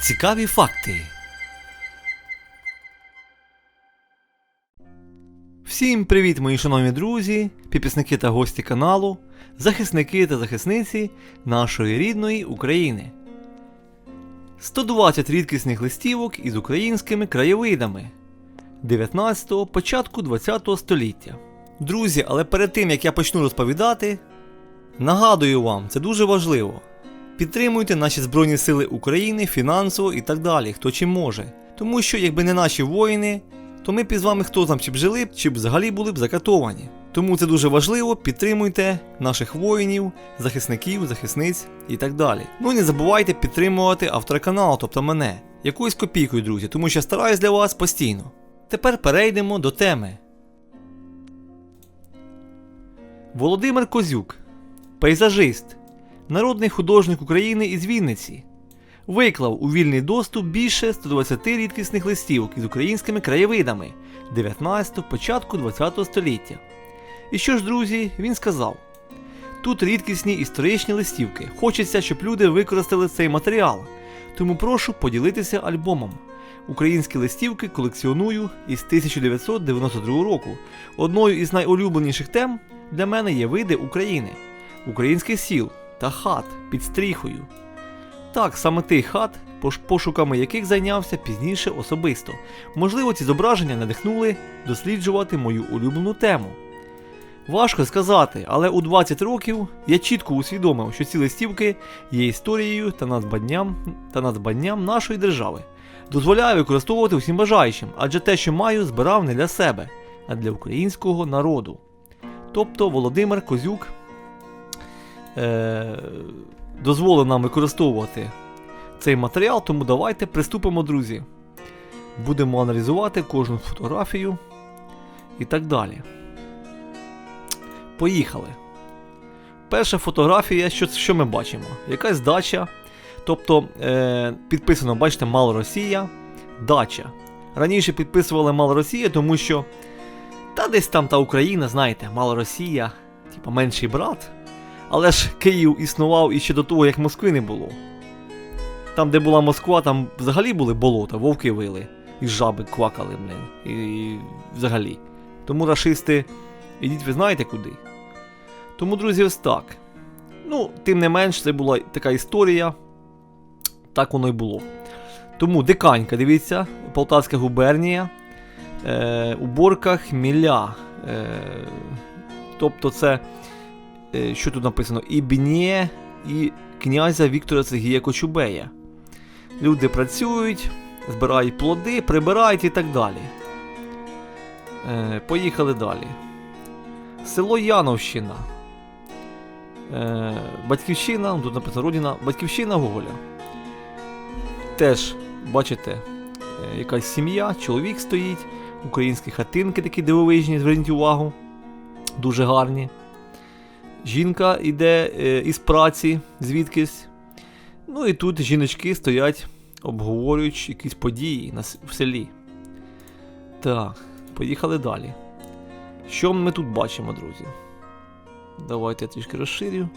Цікаві факти. Всім привіт, мої шановні друзі, підписники та гості каналу, захисники та захисниці нашої рідної України. 120 рідкісних листівок із українськими краєвидами 19-го, початку 20-го століття. Друзі, але перед тим як я почну розповідати, нагадую вам, це дуже важливо. Підтримуйте наші Збройні Сили України фінансово і так далі, хто чим може. Тому що, якби не наші воїни, то ми б із вами хто там чи б жили, чи б взагалі були б закатовані. Тому це дуже важливо, підтримуйте наших воїнів, захисників, захисниць і так далі. Ну і не забувайте підтримувати автора тобто мене, якоюсь копійкою, друзі, тому що я стараюсь для вас постійно. Тепер перейдемо до теми. Володимир Козюк, пейзажист, народний художник України із Вінниці, виклав у вільний доступ більше 120 рідкісних листівок із українськими краєвидами 19-го, початку 20-го століття. І що ж, друзі, він сказав: тут рідкісні історичні листівки. Хочеться, щоб люди використали цей матеріал. Тому прошу поділитися альбомом. Українські листівки колекціоную із 1992 року. Одною із найулюбленіших тем для мене є види України, українських сіл та хат під стріхою. Так, саме тих хат, пошуками яких зайнявся пізніше особисто. Можливо, ці зображення надихнули досліджувати мою улюблену тему. Важко сказати, але у 20 років я чітко усвідомив, що ці листівки є історією та надбанням, та надбанням нашої держави. Дозволяю використовувати усім бажаючим, адже те, що маю, збирав не для себе, а для українського народу. Тобто Володимир Козюк е- дозволив нам використовувати цей матеріал, тому давайте приступимо, друзі. Будемо аналізувати кожну фотографію і так далі. Поїхали. Перша фотографія, що, що ми бачимо? Якась дача. Тобто е, підписано, бачите, Мал Росія, дача. Раніше підписували Мал Росія, тому що. Та десь там та Україна, знаєте, Мал Росія, типа менший брат. Але ж Київ існував іще до того, як Москви не було. Там, де була Москва, там взагалі були болота, вовки вили, і жаби квакали, блин. І, взагалі. Тому рашисти, ідіть ви знаєте куди. Тому, друзі, ось так. Ну, тим не менш, це була така історія. Так воно й було. Тому диканька, дивіться, Полтавська губернія. Е, уборка хміля. Е, тобто це, що тут написано? І Бінє, і князя Віктора Сергія Кочубея. Люди працюють, збирають плоди, прибирають і так далі. Е, поїхали далі. Село Яновщина. Е, батьківщина, ну, тут написано родина, батьківщина Гоголя. Теж, бачите, е, якась сім'я, чоловік стоїть, українські хатинки такі дивовижні, зверніть увагу. Дуже гарні. Жінка йде е, із праці звідкись. Ну і тут жіночки стоять, обговорюють якісь події в селі. Так, поїхали далі. Що ми тут бачимо, друзі? Давайте я трішки розширю.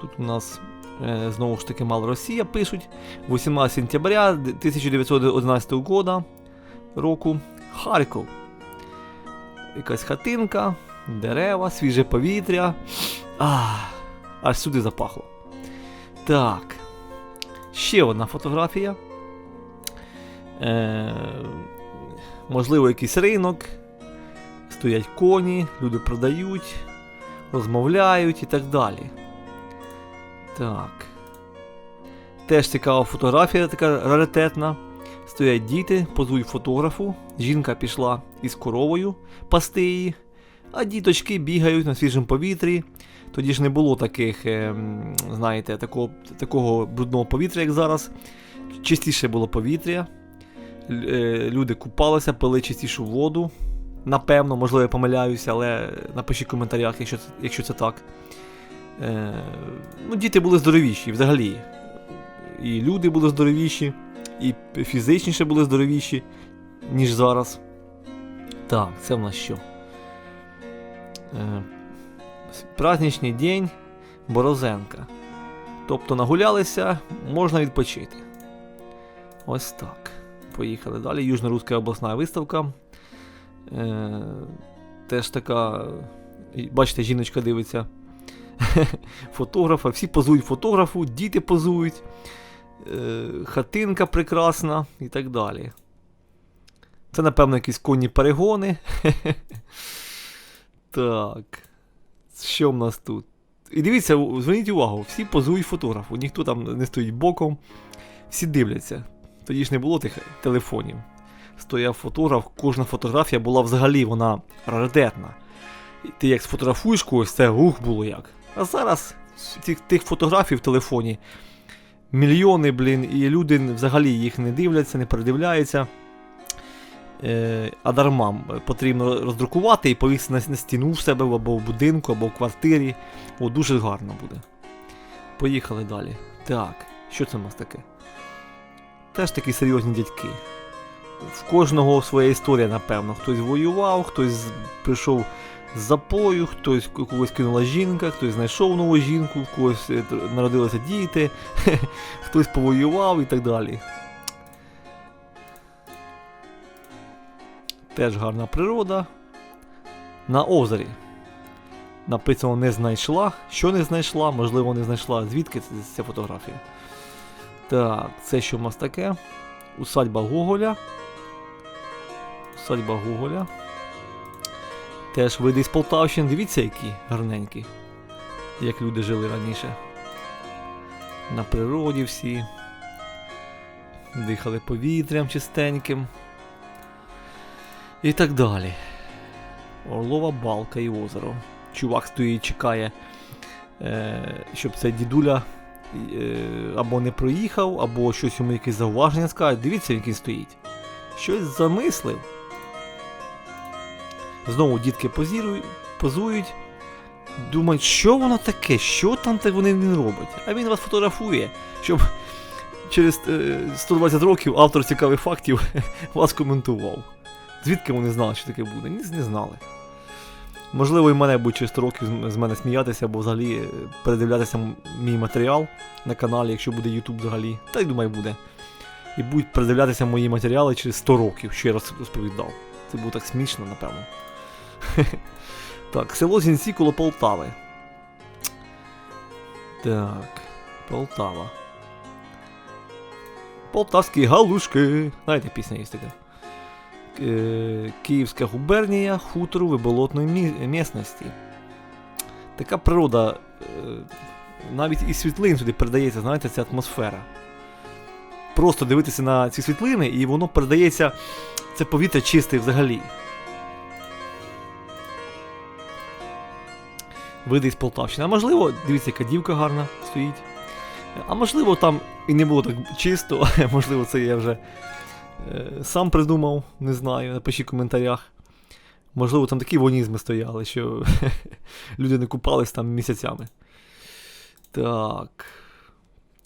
Тут у нас е, знову ж таки мало Росія пишуть. 18 сентября 1911 года року. Харків. Якась хатинка, дерева, свіже повітря. Ах, аж сюди запахло. Так. Ще одна фотографія. Е, можливо, якийсь ринок. Стоять коні, люди продають, розмовляють і так далі. Так. Теж цікава фотографія, така раритетна. Стоять діти, позують фотографу. Жінка пішла із коровою пасти її, а діточки бігають на свіжому повітрі. Тоді ж не було таких, ем, знаєте, такого, такого брудного повітря, як зараз. Чистіше було повітря. Е, Люди купалися, пили чистішу воду. Напевно, можливо, я помиляюся, але напишіть в коментарях, якщо це, якщо це так. Е, ну, діти були здоровіші взагалі. І люди були здоровіші, і фізичніше були здоровіші, ніж зараз. Так, це в нас що? Е, праздничний день Борозенка. Тобто нагулялися, можна відпочити. Ось так. Поїхали далі. Южно-Руська обласна виставка. Е, теж така. Бачите, жіночка дивиться. Фотографа. Всі позують фотографу, діти позують. Е, хатинка прекрасна і так далі. Це, напевно, якісь конні перегони. так. Що в нас тут? І дивіться, зверніть увагу, всі позують фотографу, ніхто там не стоїть боком, всі дивляться. Тоді ж не було тих телефонів. Стояв фотограф, кожна фотографія була взагалі вона раритетна. І ти як сфотографуєш когось, це ух було як. А зараз тих, тих фотографій в телефоні мільйони, блін, і люди взагалі їх не дивляться, не передивляються. Е, а потрібно роздрукувати і повісити на стіну в себе або в будинку, або в квартирі. О, дуже гарно буде. Поїхали далі. Так, що це у нас таке? Теж такі серйозні дядьки. В кожного своя історія, напевно. Хтось воював, хтось прийшов з запою, хтось когось кинула жінка, хтось знайшов нову жінку, в когось е, народилися діти, хтось повоював і так далі. Теж гарна природа. На озері. Написано не знайшла. Що не знайшла? Можливо, не знайшла. Звідки ця фотографія? Так, це що в нас таке? Усадьба Гоголя. Усадьба Гоголя. Теж види з Полтавщини. Дивіться, які гарненькі. Як люди жили раніше. На природі всі. Дихали повітрям чистеньким. І так далі. Орлова балка і озеро. Чувак стоїть, чекає, е, щоб цей дідуля е, або не проїхав, або щось йому якесь зауваження скаже. Дивіться, який стоїть. Щось замислив. Знову дітки позірують, позують. Думають, що воно таке, що там так вони він робить. А він вас фотографує, щоб через е, 120 років автор цікавих фактів вас коментував. Звідки вони знали, що таке буде? Ні, не знали. Можливо, і мене будуть через 100 років з- мене сміятися, або взагалі е, передивлятися мій матеріал на каналі, якщо буде YouTube взагалі. Та й думаю, буде. І будуть передивлятися мої матеріали через 100 років, що я роз- розповідав. Це було так смішно, напевно. так, село Зінці коло Полтави. Так, Полтава. Полтавські галушки. Знаєте, пісня є така. Київська губернія хутору виболотної мі- місності. Така природа, е, навіть і світлин сюди передається, знаєте, ця атмосфера. Просто дивитися на ці світлини, і воно передається, це повітря чисте взагалі. Види з Полтавщини. А можливо, дивіться, яка дівка гарна стоїть. А можливо, там і не було так чисто, можливо, це я вже сам придумав, не знаю, напишіть в коментарях. Можливо, там такі вонізми стояли, що люди не купались там місяцями. Так.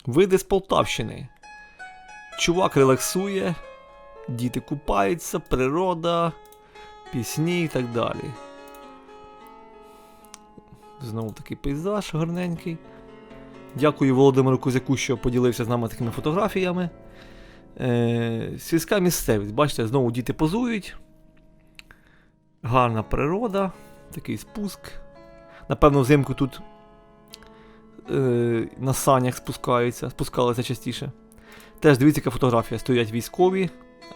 Види з Полтавщини. Чувак релаксує, діти купаються, природа, пісні і так далі. Знову такий пейзаж гарненький. Дякую Володимиру Кузяку, що поділився з нами такими фотографіями. Е, сільська місцевість. Бачите, знову діти позують. Гарна природа, такий спуск. Напевно, взимку тут е, на санях спускаються, спускалися частіше. Теж дивіться, яка фотографія. Стоять військові.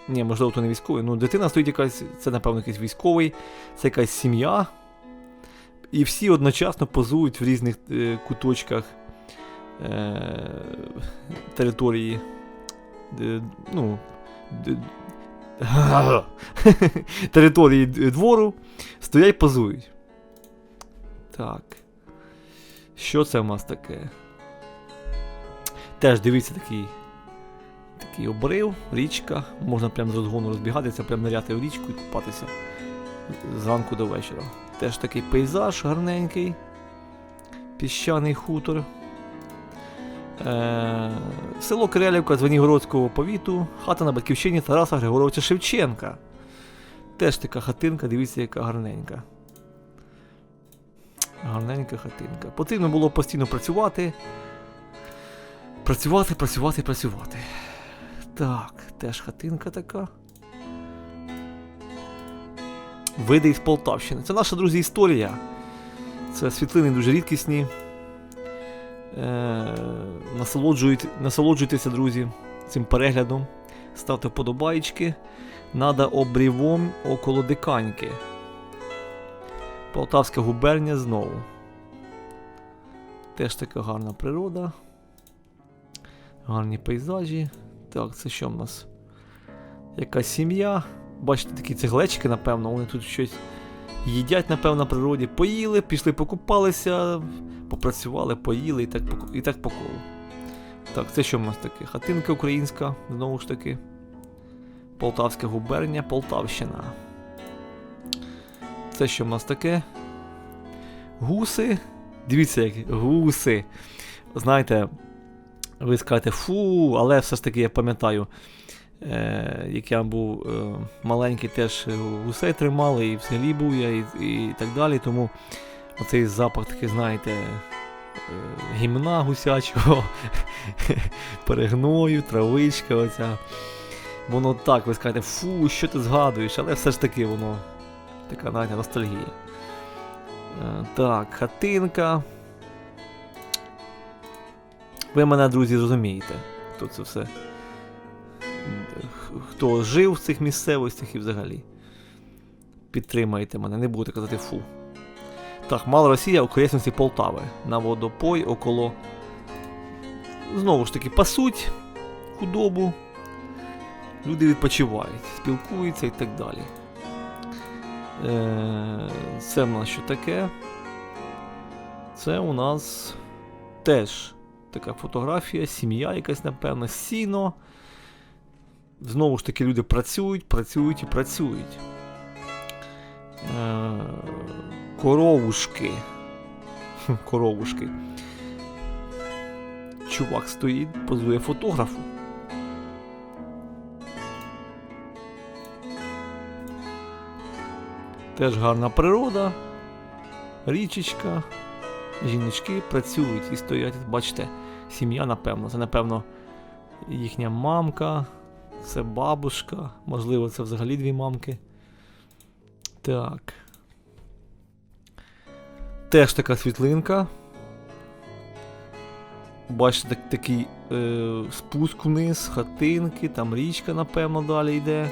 Ні, можливо, то не військові. Ну, дитина стоїть якась, це, напевно, якийсь військовий, це якась сім'я. І всі одночасно позують в різних е, куточках е, території. Де, ну, території двору стоять позують. Так. Що це в нас таке? Теж дивіться такий. Такий обрив, річка. Можна прямо з розгону розбігатися, прямо ниряти в річку і купатися зранку до вечора. Теж такий пейзаж гарненький. Піщаний хутор. Е, село Кирилівка Звенігородського повіту, хата на батьківщині Тараса Григоровича Шевченка. Теж така хатинка, дивіться, яка гарненька. Гарненька хатинка. Потрібно було постійно працювати. Працювати, працювати, працювати. Так, теж хатинка така. Види із Полтавщини. Це наша, друзі, історія. Це світлини дуже рідкісні. Е, насолоджуйтеся, друзі, цим переглядом. Ставте вподобайки. Нада обрівом около диканьки. Полтавська губернія знову. Теж така гарна природа. Гарні пейзажі. Так, це що в нас? Якась сім'я. Бачите, такі цеглечки, напевно, вони тут щось їдять, напевно, на природі. Поїли, пішли, покупалися, попрацювали, поїли і так і так по колу. Так, це що в нас таке? Хатинка українська, знову ж таки. Полтавська губернія, Полтавщина. Це що в нас таке? Гуси. Дивіться, як гуси. Знаєте, ви скажете фу, але все ж таки я пам'ятаю, як я був е, маленький, теж гусей тримали, і взагалі був я, і, і так далі. Тому оцей запах такий, знаєте, е, гімна гусячого, перегною, травичка оця. Воно так, ви скажете, фу, що ти згадуєш, але все ж таки воно така знаєте, ностальгія. Е, Так, хатинка. Ви мене, друзі, зрозумієте, хто це все. Хто жив в цих місцевостях і взагалі. Підтримайте мене, не будете казати фу. Так, мала Росія окресності Полтави. На водопой около. Знову ж таки, пасуть худобу. Люди відпочивають, спілкуються і так далі. Е, Це в нас що таке? Це у нас теж така фотографія, сім'я якась, напевно, сіно. Знову ж таки, люди працюють, працюють і працюють. Е, Коровушки. Коровушки. Чувак стоїть, позує фотографу. Теж гарна природа, річечка, жіночки працюють і стоять, бачите, сім'я, напевно. Це, напевно, їхня мамка, це бабушка, можливо, це взагалі дві мамки. Так. Теж така світлинка. Бачите, так, такий е, спуск вниз, хатинки, там річка, напевно, далі йде.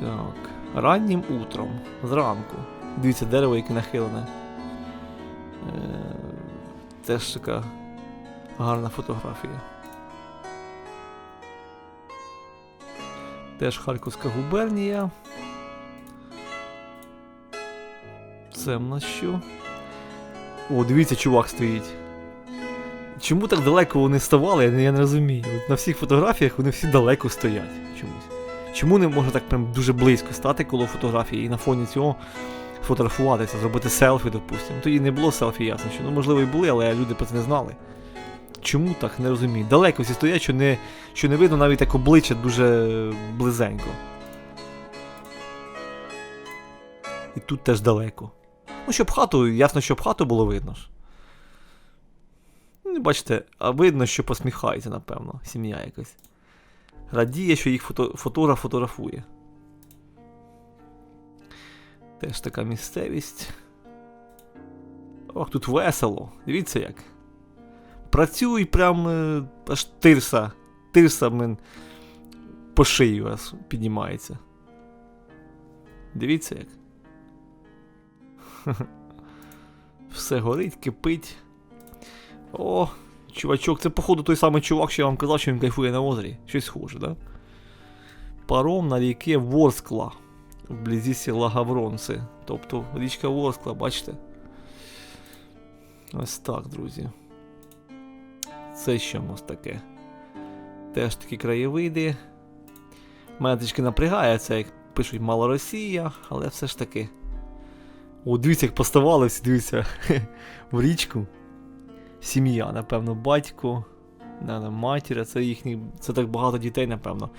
Так. Раннім утром, зранку. Дивіться, дерево, яке нахилене. Е, теж така гарна фотографія. Теж Харківська губернія. Це в нас що? О, дивіться, чувак стоїть. Чому так далеко вони ставали, я не, я не розумію. От на всіх фотографіях вони всі далеко стоять чомусь. Чому не можна так прям дуже близько стати коло фотографії і на фоні цього фотографуватися, зробити селфі, допустимо. Тоді не було селфі, ясно, що ну можливо і були, але люди про це не знали. Чому так, не розумію. Далеко всі стоять, що не, що не видно навіть так обличчя дуже близенько. І тут теж далеко. Ну, щоб хату, ясно, щоб хату було видно ж. Ну, бачите, а видно, що посміхається, напевно, сім'я якась. Радіє, що їх фото... фотограф фотографує. Теж така місцевість. Ох, тут весело. Дивіться як. Працюй прям е, аж тирса. Тирса мен, по шию аж піднімається. Дивіться як. Все горить, кипить. О, чувачок, це походу той самий чувак, що я вам казав, що він кайфує на озері. Щось схоже, да? Паром на ріки Ворскла. Вблизі села Гавронці. Тобто річка Ворскла, бачите? Ось так, друзі. Це що в нас таке? Теж такі краєвиди. Мене трішки напрягає це, як пишуть мало Росія, але все ж таки. О, дивіться, як поставали всі, дивіться, в річку. Сім'я, напевно, батько, матір, це їхні. Це так багато дітей, напевно.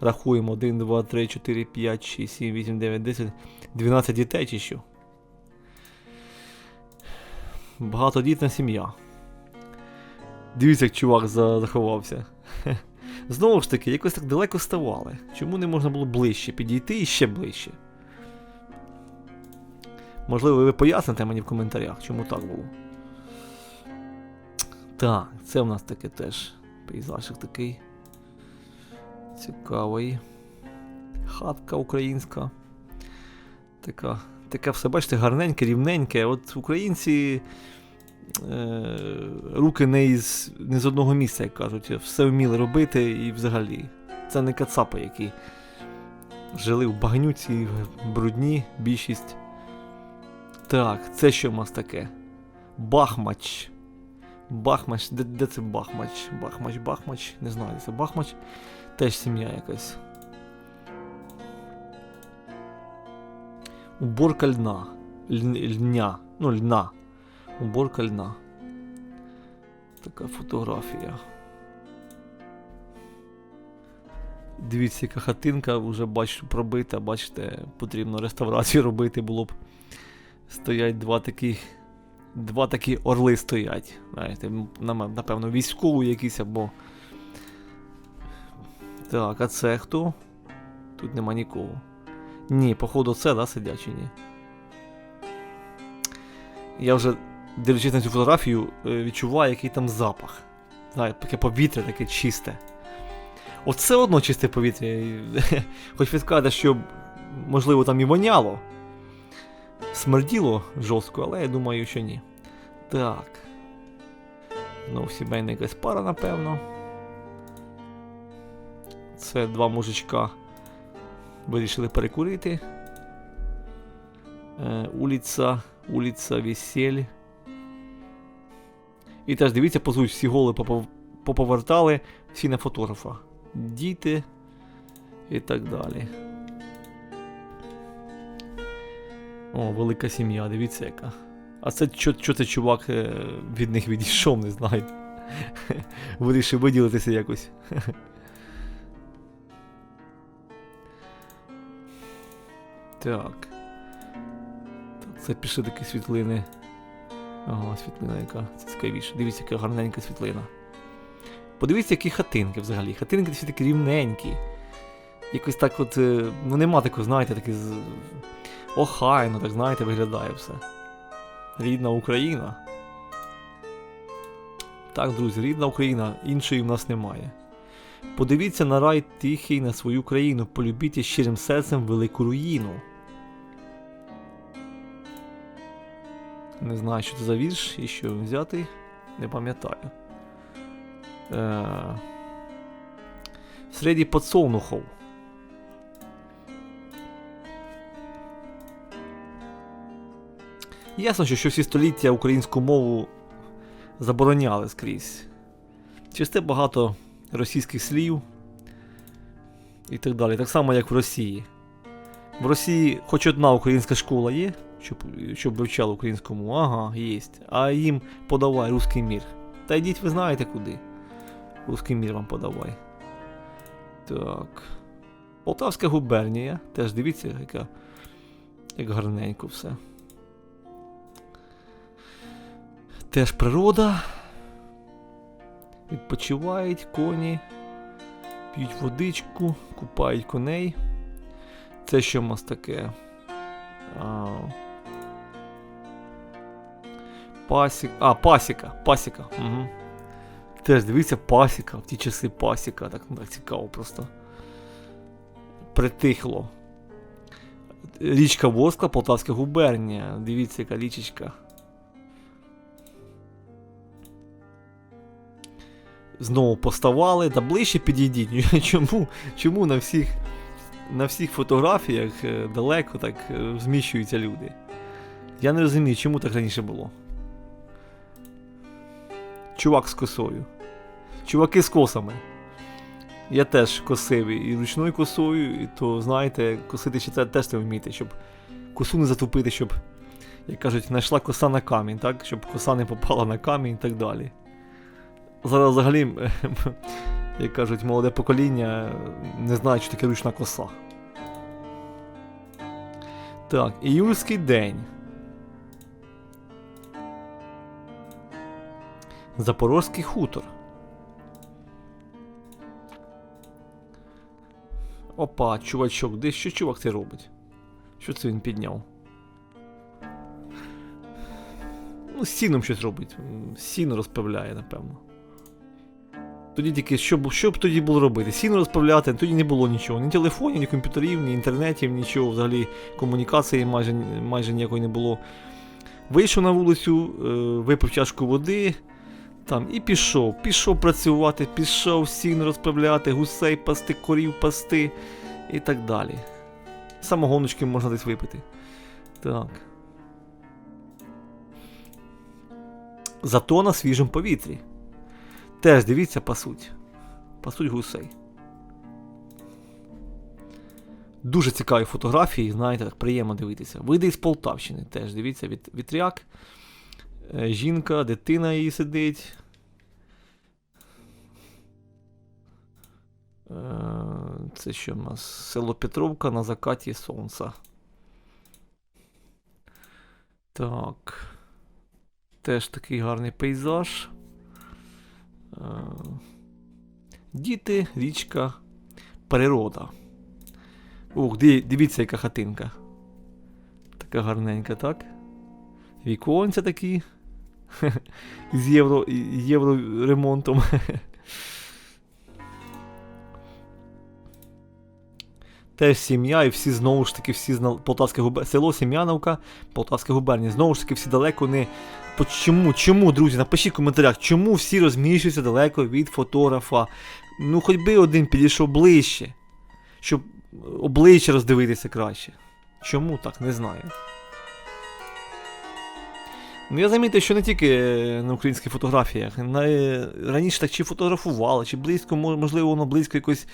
Рахуємо 1, 2, 3, 4, 5, 6, 7, 8, 9, 10, 12 дітей чи що. Багатодітна сім'я. Дивіться, як чувак за- заховався. Знову ж таки, якось так далеко ставали. Чому не можна було ближче підійти і ще ближче? Можливо, ви поясните мені в коментарях, чому так було. Так, це в нас таке теж пейзажик такий. Цікавий. Хатка українська. Така, таке все, бачите, гарненьке, рівненьке. От українці руки не, із, не з одного місця, як кажуть, все вміли робити і взагалі. Це не кацапи, які жили в багнюці, брудні більшість. Так, це що в нас таке? Бахмач. Бахмач, де, де це Бахмач? Бахмач, Бахмач, не знаю, де це Бахмач. Теж сім'я якась. Уборка льна. Ль- льня. Ну, льна. Уборка льна. Така фотографія. Дивіться, яка хатинка вже бачу пробита, бачите, потрібно реставрацію робити було б. Стоять два такі. Два такі орли стоять. Знаєте, напевно, військові якісь або. Так, а це хто? Тут нема нікого. Ні, походу, це, да, сидять чи ні? Я вже, дивлячись на цю фотографію, е, відчуваю, який там запах. Знаєте, таке повітря таке чисте. Оце одно чисте повітря. Хоч скажете, що можливо там і воняло. Смерділо жорстко, але я думаю, що ні. Так. Ну, сімейна якась пара, напевно. Це два мужичка вирішили перекурити. Е, улиця, улиця Весель. І теж дивіться, позують всі голи попов- поповертали, всі на фотографа. Діти і так далі. О, велика сім'я, дивіться яка. А це що, що це чувак е, від них відійшов, не знаю. Вирішив виділитися якось. Так. Так, це пішли такі світлини. Ага, світлина яка. Це цікавіше. Дивіться, яка гарненька світлина. Подивіться, які хатинки взагалі. Хатинки всі такі рівненькі. Якось так от. е, Ну нема такого, знаєте, таке. Охайно, так знаєте, виглядає все. Рідна Україна. Так, друзі, рідна Україна, іншої в нас немає. Подивіться на рай тихий на свою країну, полюбіть щирим серцем велику руїну. Не знаю, що це за вірш і що він взятий. Не пам'ятаю. Е... Среди подсолнухов. Ясно, що, всі століття українську мову забороняли скрізь. Через те багато російських слів і так далі. Так само, як в Росії. В Росії хоч одна українська школа є, щоб, щоб вивчали українську мову. Ага, є. А їм подавай русський мір. Та йдіть, ви знаєте куди. Русський мір вам подавай. Так. Полтавська губернія. Теж дивіться, яка, як гарненько все. Теж природа. Відпочивають коні, п'ють водичку, купають коней. Це що в нас таке? А, пасік. А, пасіка. Пасіка. Угу. Теж дивіться, пасіка. В ті часи пасіка. Так, так цікаво просто. Притихло. Річка Воскла, Полтавська губернія. Дивіться, яка річечка. Знову поставали, та ближче підійдіть. Чому, чому на всіх на всіх фотографіях е, далеко так е, зміщуються люди? Я не розумію, чому так раніше було. Чувак з косою. Чуваки з косами. Я теж косив і ручною косою, і то, знаєте, косити ще це теж треба вміти, щоб косу не затупити, щоб, як кажуть, знайшла коса на камінь, так? Щоб коса не попала на камінь і так далі. Зараз взагалі, як кажуть, молоде покоління не знає, що таке ручна коса. Так, іюльський день. Запорозький хутор. Опа, чувачок, де що чувак це робить? Що це він підняв? Ну, з сіном щось робить. Сіно розправляє, напевно. Тоді тільки що, б- що б тоді було робити? Сіно розправляти, тоді не було нічого. Ні телефонів, ні комп'ютерів, ні інтернетів, нічого, взагалі комунікації майже, майже ніякої не було. Вийшов на вулицю, е, випив чашку води там, і пішов. Пішов працювати, пішов сіно розправляти, гусей пасти, корів пасти і так далі. Самогоночки можна десь випити. Так. Зато на свіжому повітрі. Теж дивіться, пасуть. Пасуть гусей. Дуже цікаві фотографії, знаєте, так приємно дивитися. Види із Полтавщини теж дивіться, від, вітряк. Е, Жінка, дитина її сидить. Е, Це що в нас? Село Петровка на закаті сонця. Так. Теж такий гарний пейзаж. Е, Діти, річка, природа. Ух, дивіться, яка хатинка. Така гарненька, так? Віконця такі. З євро, євроремонтом. Теж сім'я, і всі знову ж таки, всі з Полтавське губер... село Сім'яновка, Полтавська губернія. Знову ж таки, всі далеко не. Чому, чому, друзі, напишіть в коментарях, чому всі розміщуються далеко від фотографа? Ну, хоч би один підійшов ближче, щоб обличчя роздивитися краще. Чому так, не знаю. Ну, я замітив, що не тільки на українських фотографіях. На, е, раніше так чи фотографували, чи близько, можливо, воно близько якось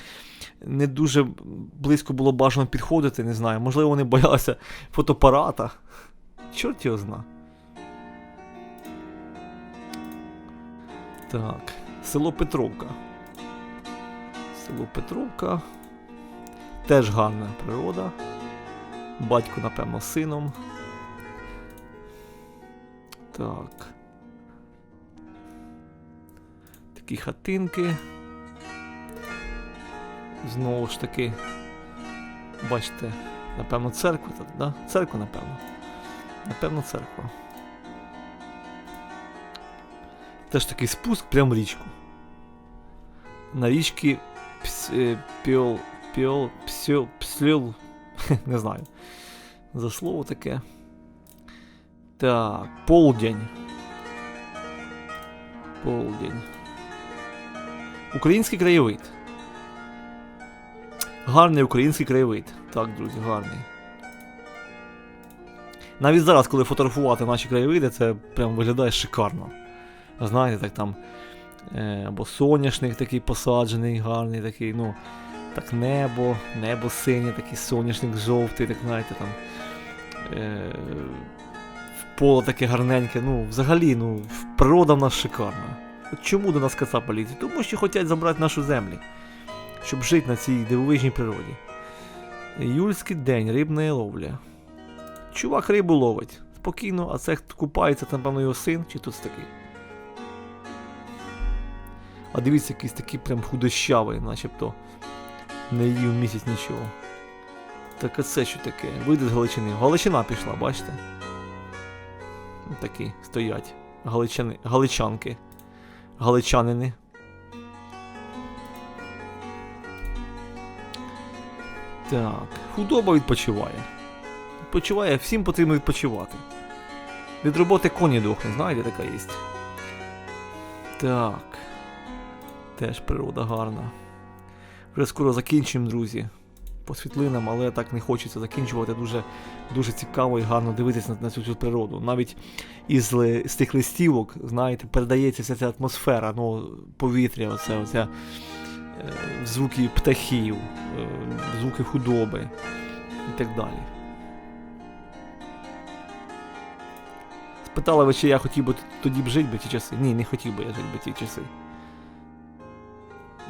не дуже близько було бажано підходити, не знаю. Можливо, вони боялися фотоапарата. Чорт його зна. Так. Село Петровка. Село Петровка. Теж гарна природа. Батько, напевно, сином. Так. Такі хатинки. Знову ж таки. Бачите, напевно, церква тут, да? Церква, напевно. Напевно, церква. Теж такий спуск прямо в річку. На пс, е, піол, піол, псьол, псльол, не знаю. За слово таке. Так, полдень. Полдень. Український краєвид. Гарний український краєвид. Так, друзі, гарний. Навіть зараз, коли фотографувати наші краєвиди, це прям виглядає шикарно. Знаєте, так там. Е, або соняшник такий посаджений, гарний такий, ну. Так небо, небо синє, такий соняшник жовтий, так знаєте, там. Е, поле таке гарненьке. Ну, взагалі, ну, природа в нас шикарна. Чому до нас коса поліції? Тому що хочуть забрати нашу землю, щоб жити на цій дивовижній природі. Юльський день, рибна ловля. Чувак рибу ловить. Спокійно, а це купається, там, певно, його син, чи тут такий. А дивіться, якийсь такий прям худощавий, начебто. Не їв місяць нічого. Так а це що таке? Вийде з Галичини. Галичина пішла, бачите? Такі стоять. Галичани, галичанки. Галичанини. Так, худоба відпочиває. Відпочиває, всім потрібно відпочивати. Від роботи коні дохне, знаєте, така є. Так. Теж природа гарна. Вже скоро закінчимо, друзі. По світлинам, але так не хочеться закінчувати. Дуже, дуже цікаво і гарно дивитися на, на цю, цю природу. Навіть із, з тих листівок, знаєте, передається вся ця атмосфера, ну, повітря, оце, оця, е, звуки птахів, е, звуки худоби і так далі. Спитали ви, чи я хотів би тоді б жити би ті часи? Ні, не хотів би я жити би ті часи.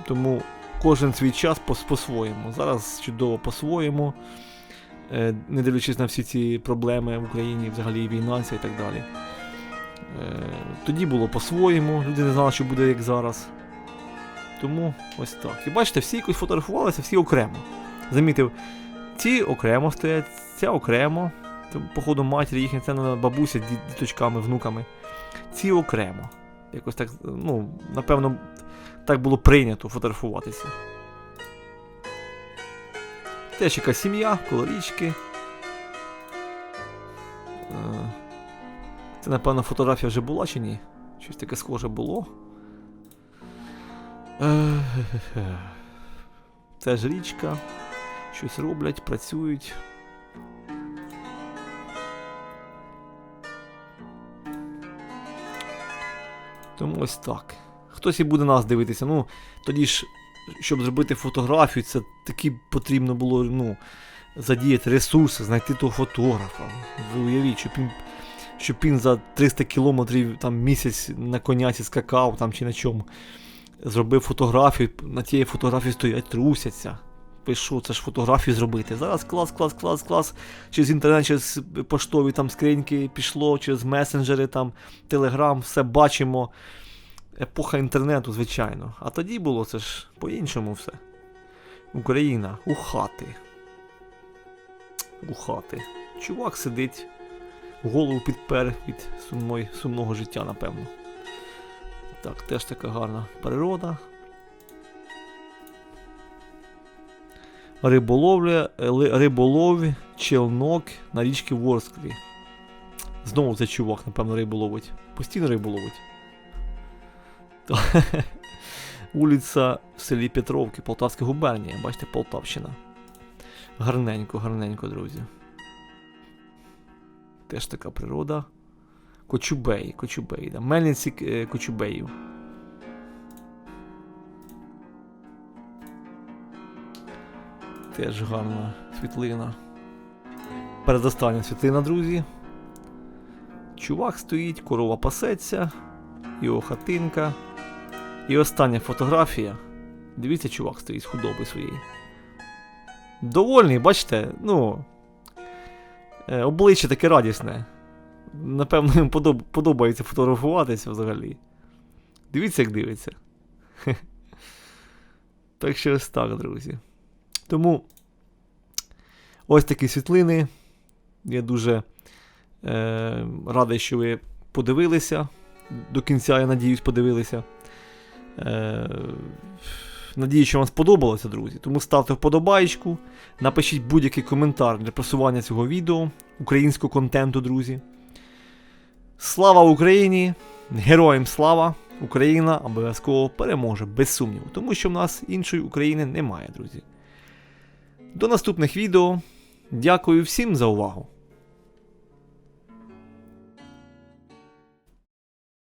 Тому кожен свій час по- по-своєму. Зараз чудово по-своєму. Е, Не дивлячись на всі ці проблеми в Україні, взагалі війна і так далі. тоді було по-своєму, люди не знали, що буде як зараз. Тому ось так. І бачите, всі якось фотографувалися, всі окремо. Замітив, ці окремо стоять, ця окремо. Походу, матері їхня, це бабуся з діточками, внуками. Ці окремо. Якось так, ну, напевно, так було прийнято фотографуватися. Теж якась сім'я, коло річки. Е, Це, напевно, фотографія вже була чи ні? Щось таке схоже було. Е, Це ж річка. Щось роблять, працюють. Тому ось так. Хтось і буде нас дивитися. Ну, тоді ж, щоб зробити фотографію, це такі потрібно було ну, задіяти ресурси, знайти того фотографа. Ви уявіть, щоб він, щоб він за 300 кілометрів там, місяць на коняці скакав там, чи на чому. Зробив фотографію, на тієї фотографії стоять, трусяться. Що, це ж фотографію зробити. Зараз клас, клас, клас, клас. Через інтернет, через поштові там скриньки пішло, через месенджери, там, телеграм, все бачимо. Епоха інтернету, звичайно. А тоді було це ж по-іншому все. Україна, у хати. У хати. Чувак сидить, голову підпер від сумної, сумного життя, напевно. Так, теж така гарна природа. Риболовля, риболові, челнок на річці Ворсклі. Знову цей чувак, напевно, рибу ловить. Постійно рибу Вулиця в селі Петровки, Полтавська губернія. Бачите, Полтавщина. Гарненько, гарненько, друзі. Теж така природа. Кочубей, Кочубей, да. Мельниці е, Кочубеїв. Теж гарна світлина. Передостання світлина, друзі. Чувак стоїть, корова пасеться, його хатинка. І остання фотографія. Дивіться, чувак стоїть з худоби своєї. Довольний, бачите, ну. е, Обличчя таке радісне. Напевно, їм подоб- подобається фотографуватися взагалі. Дивіться, як дивиться. Так що ось так, друзі. Тому ось такі світлини. Я дуже е, радий, що ви подивилися. До кінця, я надіюсь, подивилися. Е, надіюсь, що вам сподобалося, друзі. Тому ставте вподобайку, напишіть будь-який коментар для просування цього відео, українського контенту, друзі. Слава Україні! Героям слава! Україна обов'язково переможе, без сумніву, тому що в нас іншої України немає, друзі. До наступних відео. Дякую всім за увагу!